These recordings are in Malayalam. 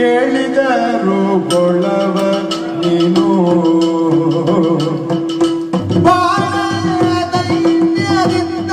ಕೇಳಿದರು ಗೊಳವ ನೀನು ಬಾಳದೈನ್ಯದಿಂದ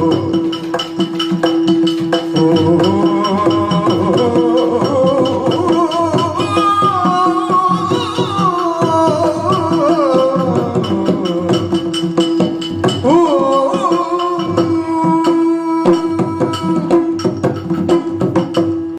Oh.